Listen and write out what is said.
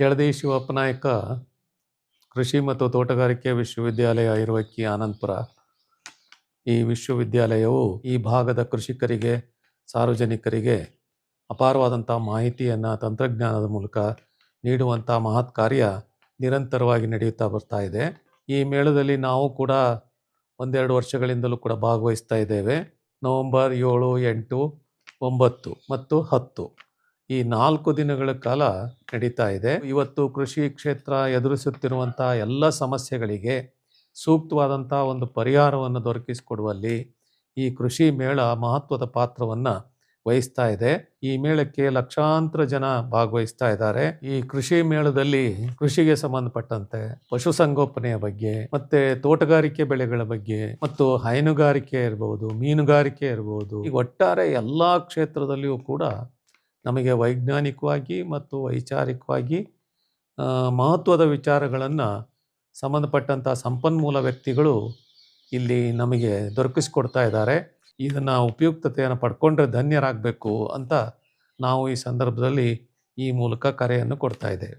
ಕೆಳದಿ ಶಿವಪ್ಪ ನಾಯಕ ಕೃಷಿ ಮತ್ತು ತೋಟಗಾರಿಕೆ ವಿಶ್ವವಿದ್ಯಾಲಯ ಇರುವಕ್ಕಿ ಆನಂದಪುರ. ಈ ವಿಶ್ವವಿದ್ಯಾಲಯವು ಈ ಭಾಗದ ಕೃಷಿಕರಿಗೆ, ಸಾರ್ವಜನಿಕರಿಗೆ ಅಪಾರವಾದಂಥ ಮಾಹಿತಿಯನ್ನು, ತಂತ್ರಜ್ಞಾನದ ಮೂಲಕ ನೀಡುವಂಥ ಮಹತ್ ಕಾರ್ಯ ನಿರಂತರವಾಗಿ ನಡೆಯುತ್ತಾ ಬರ್ತಾ ಇದೆ. ಈ ಮೇಳದಲ್ಲಿ ನಾವು ಕೂಡ ಒಂದೆರಡು ವರ್ಷಗಳಿಂದಲೂ ಕೂಡ ಭಾಗವಹಿಸ್ತಾ ಇದ್ದೇವೆ. ನವಂಬರ್ ಏಳು ಎಂಟು ಒಂಬತ್ತು ಮತ್ತು ಹತ್ತು. ಈ ನಾಲ್ಕು ದಿನಗಳ ಕಾಲ ನಡೀತಾ ಇದೆ. ಇವತ್ತು ಕೃಷಿ ಕ್ಷೇತ್ರ ಎದುರಿಸುತ್ತಿರುವಂಥ ಎಲ್ಲ ಸಮಸ್ಯೆಗಳಿಗೆ ಸೂಕ್ತವಾದಂಥ ಒಂದು ಪರಿಹಾರವನ್ನು ದೊರಕಿಸಿಕೊಡುವಲ್ಲಿ ಈ ಕೃಷಿ ಮೇಳ ಮಹತ್ವದ ಪಾತ್ರವನ್ನು ವಹಿಸ್ತಾ ಇದೆ. ಈ ಮೇಳಕ್ಕೆ ಲಕ್ಷಾಂತರ ಜನ ಭಾಗವಹಿಸ್ತಾ ಇದ್ದಾರೆ. ಈ ಕೃಷಿ ಮೇಳದಲ್ಲಿ ಕೃಷಿಗೆ ಸಂಬಂಧಪಟ್ಟಂತೆ ಪಶುಸಂಗೋಪನೆಯ ಬಗ್ಗೆ, ಮತ್ತೆ ತೋಟಗಾರಿಕೆ ಬೆಳೆಗಳ ಬಗ್ಗೆ, ಮತ್ತು ಹೈನುಗಾರಿಕೆ ಇರಬಹುದು ಮೀನುಗಾರಿಕೆ ಇರಬಹುದು ಈ ಒಟ್ಟಾರೆ ಎಲ್ಲಾ ಕ್ಷೇತ್ರದಲ್ಲಿಯೂ ಕೂಡ ನಮಗೆ ವೈಜ್ಞಾನಿಕವಾಗಿ ಮತ್ತು ವೈಚಾರಿಕವಾಗಿ ಮಹತ್ವದ ವಿಚಾರಗಳನ್ನು ಸಂಬಂಧಪಟ್ಟಂಥ ಸಂಪನ್ಮೂಲ ವ್ಯಕ್ತಿಗಳು ಇಲ್ಲಿ ನಮಗೆ ದೊರಕಿಸ್ಕೊಡ್ತಾ ಇದ್ದಾರೆ. ಇದನ್ನು ಉಪಯುಕ್ತತೆಯನ್ನು ಪಡ್ಕೊಂಡ್ರೆ ಧನ್ಯರಾಗಬೇಕು ಅಂತ ನಾವು ಈ ಸಂದರ್ಭದಲ್ಲಿ ಈ ಮೂಲಕ ಕರೆಯನ್ನು ಕೊಡ್ತಾ ಇದ್ದೇವೆ.